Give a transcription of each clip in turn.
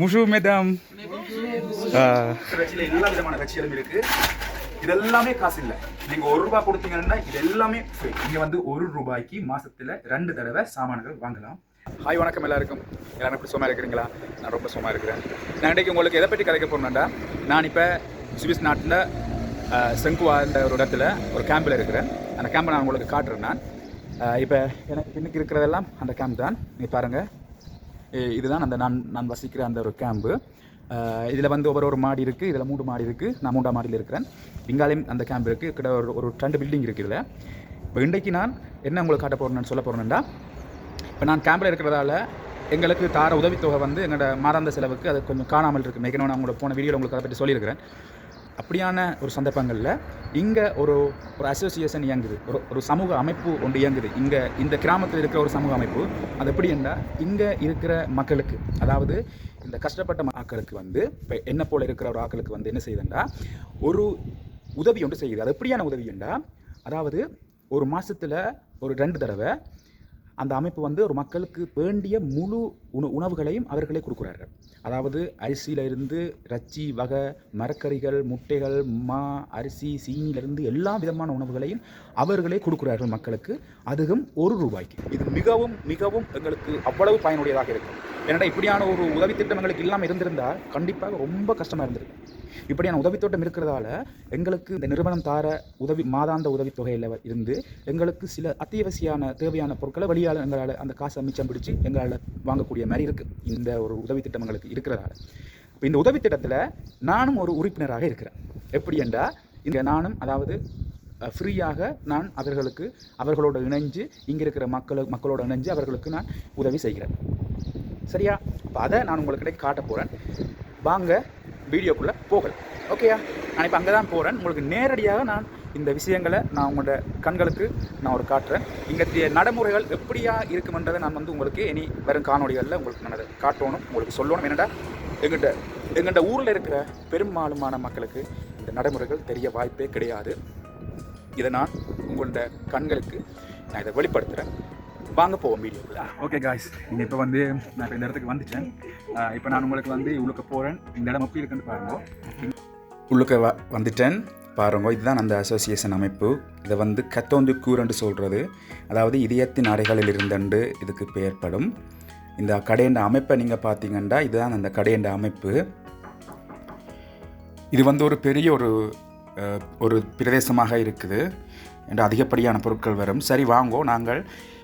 Bonjour mesdames. Ah, எல்லா விதமான கட்சிகளும் இருக்கு. இது எல்லாமே காசு இல்லை. நீங்க ஒரு ரூபாய் கொடுத்தீங்கன்னா இது எல்லாமே free. வந்து ஒரு ரூபாய்க்கு மாசத்துல ரெண்டு தடவை சாமான்கள் வாங்கலாம். ஹாய் வணக்கம் எல்லாருக்கும். எல்லாரும் எப்படி சும்மா இருக்கிறீங்களா? நான் ரொம்ப சும்மா இருக்கிறேன். நான் இன்றைக்கு உங்களுக்கு எதை பற்றி கதைக்க போறேன்டா நான் இப்போ சுவிஸ் நாட்டில் செங்குவான்ற ஒரு இடத்துல ஒரு கேம்பில் இருக்கிறேன். அந்த கேம்பை நான் உங்களுக்கு காட்டுறேன் நான். இப்போ எனக்கு பின்னுக்கு இருக்கிறதெல்லாம் அந்த கேம்ப் தான். நீ பாருங்கள் இதுதான் அந்த நான் நான் வசிக்கிற அந்த ஒரு கேம்பு இதில் வந்து ஒவ்வொரு ஒரு மாடி இருக்குது இதில் மூன்று மாடி இருக்குது நான் மூன்றாம் மாடியில் இருக்கிறேன். இங்காலையும் அந்த கேம்ப் இருக்குது கிட்ட ஒரு ஒரு ரெண்டு பில்டிங் இருக்குது இதில். இப்போ இன்றைக்கு நான் என்ன உங்களுக்கு காட்ட போகிறேன்னு சொல்ல போகிறேன்டா இப்போ நான் கேம்பில் இருக்கிறதால எங்களுக்கு தார உதவித்தொகை வந்து எங்களோட மாதாந்த செலவுக்கு அது கொஞ்சம் காணாமல் இருக்குது மேற்கனவே நான் உங்களோட போன வீடியோவில் உங்களுக்கு அதை பற்றி சொல்லியிருக்கிறேன். அப்படியான ஒரு சந்தர்ப்பங்களில் இங்கே ஒரு ஒரு அசோசியேஷன் இயங்குது. ஒரு ஒரு சமூக அமைப்பு ஒன்று இயங்குது. இங்கே இந்த கிராமத்தில் இருக்கிற ஒரு சமூக அமைப்பு. அது எப்படி என்றால் இங்கே இருக்கிற மக்களுக்கு அதாவது இந்த கஷ்டப்பட்ட மக்களுக்கு வந்து இப்போ என்ன போல் இருக்கிற ஒரு ஆக்களுக்கு வந்து என்ன செய்யுதுண்டா ஒரு உதவி ஒன்று செய்யுது. அது எப்படியான உதவி என்றால் அதாவது ஒரு மாதத்தில் ஒரு ரெண்டு தடவை அந்த அமைப்பு வந்து ஒரு மக்களுக்கு வேண்டிய முழு உண உணவுகளையும் அவர்களே கொடுக்குறார்கள். அதாவது அரிசியிலிருந்து ரச்சி வகை மரக்கறிகள் முட்டைகள் மா அரிசி சீனியிலிருந்து எல்லா விதமான உணவுகளையும் அவர்களே கொடுக்குறார்கள் மக்களுக்கு. அதுவும் ஒரு ரூபாய்க்கு. இது மிகவும் மிகவும் எங்களுக்கு அவ்வளவு பயனுடையதாக இருக்கும். என்னடா இப்படியான ஒரு உதவி திட்டங்களுக்கு இல்லாமல் இருந்திருந்தால் கண்டிப்பாக ரொம்ப கஷ்டமாக இருந்திருக்கும். இப்படியான உதவித்தோட்டம் இருக்கிறதால எங்களுக்கு இந்த நிறுவனம் தார உதவி மாதாந்த உதவித்தொகையில் இருந்து எங்களுக்கு சில அத்தியாவசியான தேவையான பொருட்களை வெளியால் எங்களால் அந்த காசை மிச்சம் பிடிச்சி எங்களால் வாங்கக்கூடிய மாதிரி இருக்குது இந்த ஒரு உதவி திட்டங்களுக்கு இருக்கிறதால. இப்போ இந்த உதவி திட்டத்தில் நானும் ஒரு உறுப்பினராக இருக்கிறேன். எப்படி என்றால் இந்த நானும் அதாவது ஃப்ரீயாக நான் அவர்களுக்கு அவர்களோட இணைஞ்சு இங்கே இருக்கிற மக்களுக்கு மக்களோட இணைஞ்சு அவர்களுக்கு நான் உதவி செய்கிறேன். சரியா? இப்போ அதை நான் உங்களுக்கு இடையே காட்ட போகிறேன் வாங்க வீடியோக்குள்ளே போகலாம். ஓகேயா நான் இப்போ அங்கே தான் போகிறேன் உங்களுக்கு நேரடியாக நான் இந்த விஷயங்களை நான் உங்களோட கண்களுக்கு நான் ஒரு காட்டுறேன். இங்கே நடைமுறைகள் எப்படியா இருக்குமென்றதை நான் வந்து உங்களுக்கு இனி வரும் காணொளிகளில் உங்களுக்கு நான் காட்டணும் உங்களுக்கு சொல்லணும். என்னடா? எங்கிட்ட எங்கள்கிட்ட ஊரில் இருக்கிற பெரும்பாலுமான மக்களுக்கு இந்த நடைமுறைகள் தெரிய வாய்ப்பே கிடையாது. இதை நான் உங்களோட கண்களுக்கு நான் இதை வெளிப்படுத்துகிறேன் வாங்க போவோம் வீடியோக்குள்ள. ஓகே காய்ஸ் நீங்கள் இப்போ வந்து நான் இப்போ இந்த இடத்துக்கு வந்துட்டேன். இப்போ நான் உங்களுக்கு வந்து உள்ளுக்க போகிறேன் இந்த இடம் எப்படி இருக்குன்னு பாருங்க. உள்ளுக்க வ வந்துட்டேன். பாருங்க இதுதான் அந்த அசோசியேஷன் அமைப்பு. இதை வந்து கத்தோந்து கூரண்டு சொல்கிறது அதாவது இதயத்தின் அறைகளில் இருந்தண்டு இதுக்கு பெயர்ப்படும். இந்த கடையண்ட அமைப்பை நீங்கள் பார்த்தீங்கன்னா இதுதான் அந்த கடையண்ட அமைப்பு. இது வந்து ஒரு பெரிய ஒரு ஒரு பிரதேசமாக இருக்குது. என்று அதிகப்படியான பொருட்கள் வரும். சரி வாங்கோ நாங்கள்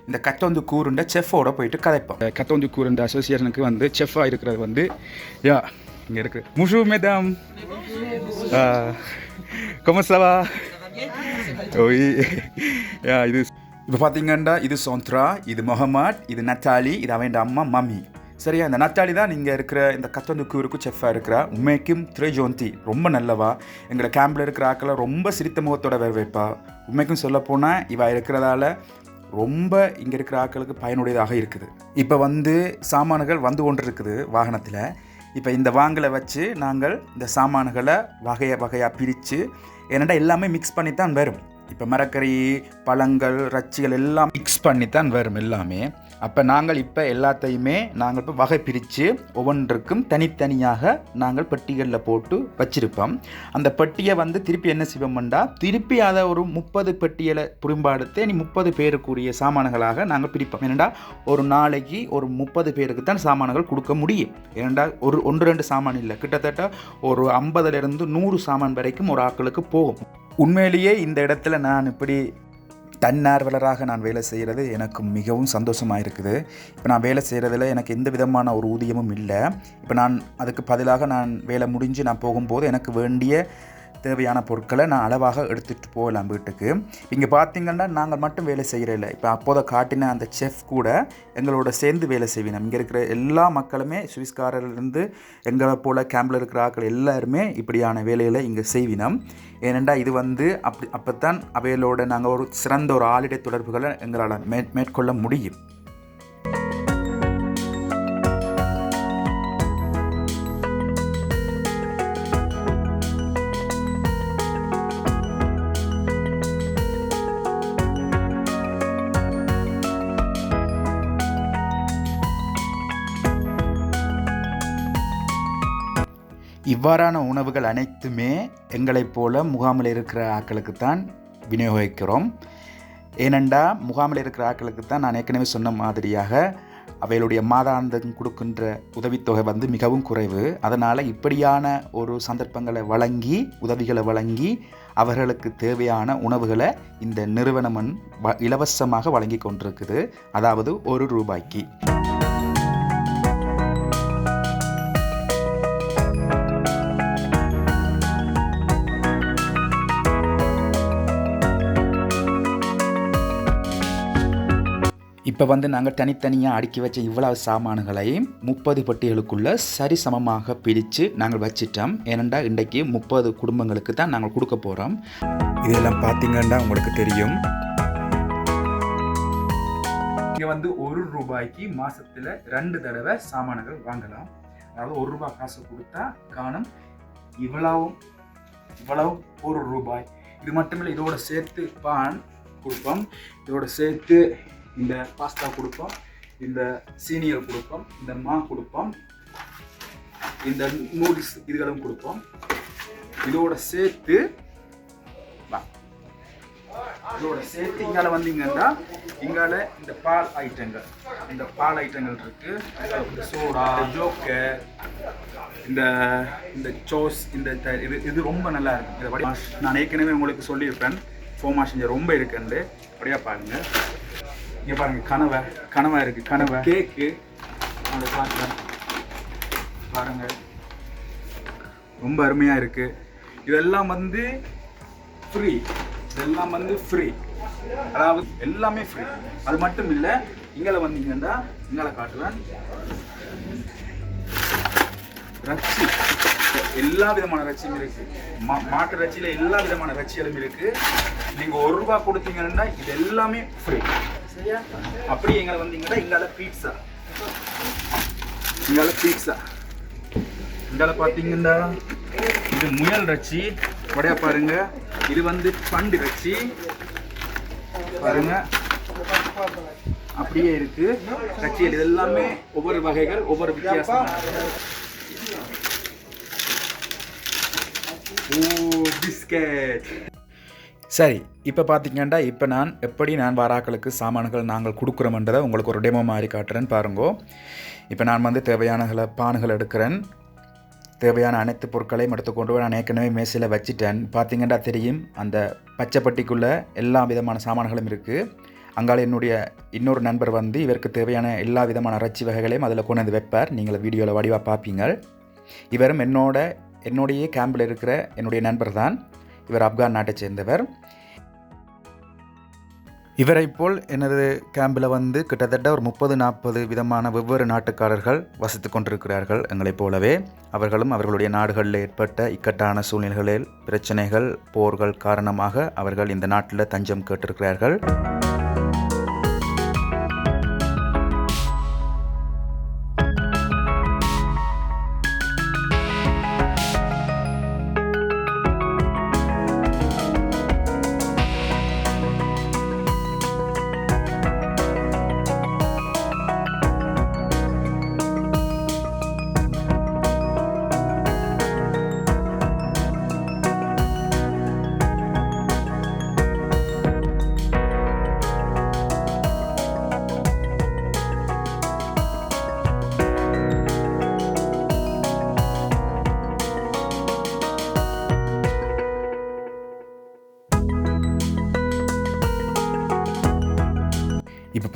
இந்த கத்தோந்து கூருண்ட செஃப்போட போயிட்டு கதைப்போம். கத்தோந்து கூருண்ட அசோசியேஷனுக்கு வந்து செஃப்பாக இருக்கிறது வந்து யா இங்கே இருக்கு. முஷு மேதாம். கொமசவா ஓய் யா இது இப்போ பார்த்தீங்கன்னா இது சோந்த்ரா இது முகமட் இது நத்தாலி இது அவன் அம்மா மம்மி. சரியா? இந்த நத்தாலி தான் நீங்கள் இருக்கிற இந்த கத்தந்துக்கூருக்கு செஃப்பாக இருக்கிறா உண்மைக்கும் திரைஜோந்தி. ரொம்ப நல்லவா. எங்களை கேம்பில் இருக்கிற ஆக்களை ரொம்ப சிரித்த முகத்தோட வரவேற்பா. உண்மைக்கும் சொல்லப்போனால் இவ இருக்கிறதால ரொம்ப இங்கே இருக்கிற ஆட்களுக்கு பயனுடையதாக இருக்குது. இப்போ வந்து சாமான்கள் வந்து கொண்டு இருக்குது வாகனத்தில். இப்போ இந்த வாங்கலை வச்சு நாங்கள் இந்த சாமான்களை வகையை வகையாக பிரித்து என்னடா எல்லாமே மிக்ஸ் பண்ணி தான் வரும். இப்போ மரக்கறி பழங்கள் ரச்சிகள் எல்லாம் மிக்ஸ் பண்ணி தான் வரும் எல்லாமே. அப்போ நாங்கள் இப்போ எல்லாத்தையுமே நாங்கள் இப்போ வகை பிரித்து ஒவ்வொன்றுக்கும் தனித்தனியாக நாங்கள் பெட்டிகளில் போட்டு வச்சிருப்போம். அந்த பெட்டியை வந்து திருப்பி என்ன செய்வோம்டா? திருப்பி அதை ஒரு முப்பது பெட்டியில் புறம்பாடுத்து இனி முப்பது பேருக்குரிய சாமான்களாக நாங்கள் பிரிப்போம். ஏனெண்டா ஒரு நாளைக்கு ஒரு முப்பது பேருக்கு தான் சாமான்கள் கொடுக்க முடியும். ஏனெண்டா ஒரு ஒன்று ரெண்டு சாமான் இல்லை. கிட்டத்தட்ட ஒரு ஐம்பதுலேருந்து நூறு சாமான் வரைக்கும் ஒரு ஆட்களுக்கு போகும். உண்மையிலேயே இந்த இடத்துல நான் இப்படி தன்னார்வலராக நான் வேலை செய்கிறது எனக்கு மிகவும் சந்தோஷமாக இருக்குது இப்போ நான் வேலை செய்கிறதுல எனக்கு எந்த விதமான ஒரு ஊதியமும் இல்லை. இப்போ நான் அதுக்கு பதிலாக நான் வேலை முடிஞ்சு நான் போகும்போது எனக்கு வேண்டிய தேவையான பொருட்களை நான் அளவாக எடுத்துகிட்டு போகலாம் வீட்டுக்கு. இங்கே பார்த்தீங்கன்னா நாங்கள் மட்டும் வேலை செய்கிறதில்ல இப்போ அப்போதை காட்டின அந்த செஃப் கூட எங்களோட சேர்ந்து வேலை செய்வினோம். இங்கே இருக்கிற எல்லா மக்களுமே சுவிஸ்காரர்லேருந்து எங்களை போல் கேம்பில் இருக்கிற ஆக்கள் எல்லாருமே இப்படியான வேலைகளை இங்கே செய்வினோம். ஏனெண்டா இது வந்து அப்படி அப்போ அவைகளோட நாங்கள் ஒரு சிறந்த ஒரு ஆளிடை தொடர்புகளை எங்களால் மே மேற்கொள்ள முடியும். இவ்வாறான உணவுகள் அனைத்துமே எங்களைப் போல முகாமில் இருக்கிற ஆட்களுக்கு தான் விநியோகிக்கிறோம். ஏனெண்டா முகாமில் இருக்கிற ஆட்களுக்கு தான் நான் ஏற்கனவே சொன்ன மாதிரியாக அவைகளுடைய மாதாந்தம் கொடுக்கின்ற உதவித்தொகை வந்து மிகவும் குறைவு. அதனால் இப்படியான ஒரு சந்தர்ப்பங்களை வழங்கி உதவிகளை வழங்கி அவர்களுக்கு தேவையான உணவுகளை இந்த நிறுவனம் வ- இலவசமாக வழங்கி கொண்டிருக்குது. அதாவது ஒரு ரூபாய்க்கு. இப்போ வந்து நாங்கள் தனித்தனியாக அடுக்கி வச்ச இவ்வளவு சாமான்களையும் முப்பது பெட்டிகளுக்குள்ள சரிசமமாக பிரித்து நாங்கள் வச்சிட்டோம். ஏனெண்டா இன்றைக்கு முப்பது குடும்பங்களுக்கு தான் நாங்கள் கொடுக்க போகிறோம் இதெல்லாம் பார்த்தீங்கன்னா உங்களுக்கு தெரியும். இங்கே வந்து ஒரு ரூபாய்க்கு மாதத்தில் ரெண்டு தடவை சாமான்கள் வாங்கலாம். அதாவது ஒரு ரூபாய் காசு கொடுத்தா காணும். இவ்வளவும் இவ்வளவு ஒரு ரூபாய். இது மட்டுமில்லை இதோட சேர்த்து பான் கொடுப்போம். இதோட சேர்த்து இந்த பாஸ்தா கொடுப்போம் இந்த சீனியல் கொடுப்போம் இந்த மா கொடுப்போம் இந்த நூடுல்ஸ் இதுகளும் கொடுப்போம். இதோட சேர்த்து இதோட சேர்த்து இங்கால வந்தீங்கன்னா இங்கால இந்த பால் ஐட்டங்கள் இந்த பால் ஐட்டங்கள் இருக்கு. சோடா ஜோக்க இந்த இந்த சோஸ் இந்த இது இது ரொம்ப நல்லா இருக்கு. இதை நான் ஏற்கனவே உங்களுக்கு சொல்லியிருப்பேன். ஃபோமாஷ் இங்கே ரொம்ப இருக்குன்னு அப்படியே பாருங்க. இங்கே பாருங்க கனவை கனவா இருக்கு கனவை. கேக்கு. அந்த பாருங்க பாருங்க. ரொம்ப அருமையா இருக்கு. இதெல்லாம் வந்து ஃப்ரீ இதெல்லாம் வந்து ஃப்ரீ அதாவது எல்லாமே ஃப்ரீ அது மட்டும் இல்லை இங்கே வந்தீங்கன்னா இங்கே காட்டுவேன். ரச்சி. எல்லா விதமான ரச்சியும் இருக்கு. மா மாட்டு ரச்சியில் எல்லா விதமான ரச்சிகளும் இருக்கு. நீங்கள் ஒரு ரூபா கொடுத்தீங்கன்னா இது எல்லாமே ஃப்ரீ சரியா எங்களை வந்தீங்கன்னா இங்கால பீட்சா இங்கால பீட்சா இங்கால பார்த்தீங்கன்னா இது முயல் ரச்சி. வடையா பாருங்க. இது வந்து பண்டு ரச்சி. பாருங்க. அப்படியே இருக்கு. ரச்சியல் இது எல்லாமே ஒவ்வொரு வகைகள் ஒவ்வொரு வித்தியாசம் ஓ பிஸ்கட் சரி இப்போ பார்த்தீங்கன்னா இப்போ நான் எப்படி நான் வாராக்களுக்கு சாமான்கள் நாங்கள் கொடுக்குறோம்ன்றதை உங்களுக்கு ஒரு டெமோ மாதிரி காட்டுறேன்னு பாருங்கோ. இப்போ நான் வந்து தேவையான பானுகள் எடுக்கிறேன். தேவையான அனைத்து பொருட்களையும் எடுத்துக்கொண்டு போய் நான் ஏற்கனவே மேசையில் வச்சுட்டேன். பார்த்தீங்கன்னா தெரியும் அந்த பச்சைப்பட்டிக்குள்ளே எல்லா விதமான சாமான்களும் இருக்குது அங்கால என்னுடைய இன்னொரு நண்பர் வந்து இவருக்கு தேவையான எல்லா விதமான இறைச்சி வகைகளையும் அதில் கொண்டு வந்து வைப்பார். நீங்கள் வீடியோவில் வடிவாக பார்ப்பீங்க இவரும் என்னோட என்னுடைய கேம்பில் இருக்கிற என்னுடைய நண்பர் தான் இவர் ஆப்கான் நாட்டை சேர்ந்தவர். இவரை போல் எனது கேம்பில் வந்து கிட்டத்தட்ட ஒரு முப்பது நாற்பது விதமான வெவ்வேறு நாட்டுக்காரர்கள் வசித்து கொண்டிருக்கிறார்கள் எங்களைப் போலவே. அவர்களும் அவர்களுடைய நாடுகளில் ஏற்பட்ட இக்கட்டான சூழ்நிலைகளில் பிரச்சனைகள் போர்கள் காரணமாக அவர்கள் இந்த நாட்டில் தஞ்சம் கேட்டிருக்கிறார்கள்.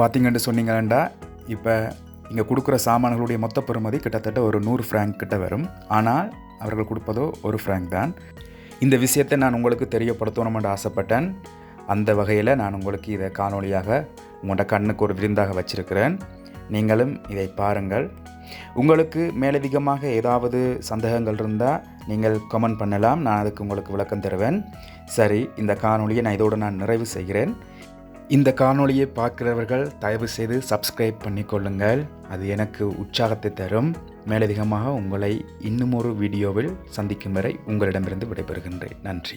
பார்த்தீங்கன்னு சொன்னீங்கன்னா இப்போ இங்கே கொடுக்குற சாமான்களுடைய மொத்த பெறுமதி கிட்டத்தட்ட ஒரு நூறு ஃப்ராங்க் கிட்ட வரும். ஆனால் அவர்கள் கொடுப்பதோ ஒரு ஃப்ராங்க் தான். இந்த விஷயத்தை நான் உங்களுக்கு தெரியப்படுத்தணும்னு ஆசைப்பட்டேன். அந்த வகையில் நான் உங்களுக்கு இதை காணொலியாக உங்களோட கண்ணுக்கு ஒரு விருந்தாக வச்சிருக்கிறேன். நீங்களும் இதை பாருங்கள். உங்களுக்கு மேலதிகமாக ஏதாவது சந்தேகங்கள் இருந்தால் நீங்கள் கமெண்ட் பண்ணலாம். நான் அதுக்கு உங்களுக்கு விளக்கம் தருவேன். சரி இந்த காணொலியை நான் இதோடு நான் நிறைவு செய்கிறேன். இந்த காணொளியை பார்க்கிறவர்கள் தயவு செய்து சப்ஸ்கிரைப் பண்ணிக்கொள்ளுங்கள். அது எனக்கு உற்சாகத்தை தரும். மேலதிகமாக உங்களை இன்னும் ஒரு வீடியோவில் சந்திக்கும் வரை உங்களிடமிருந்து விடைபெறுகின்றேன். நன்றி.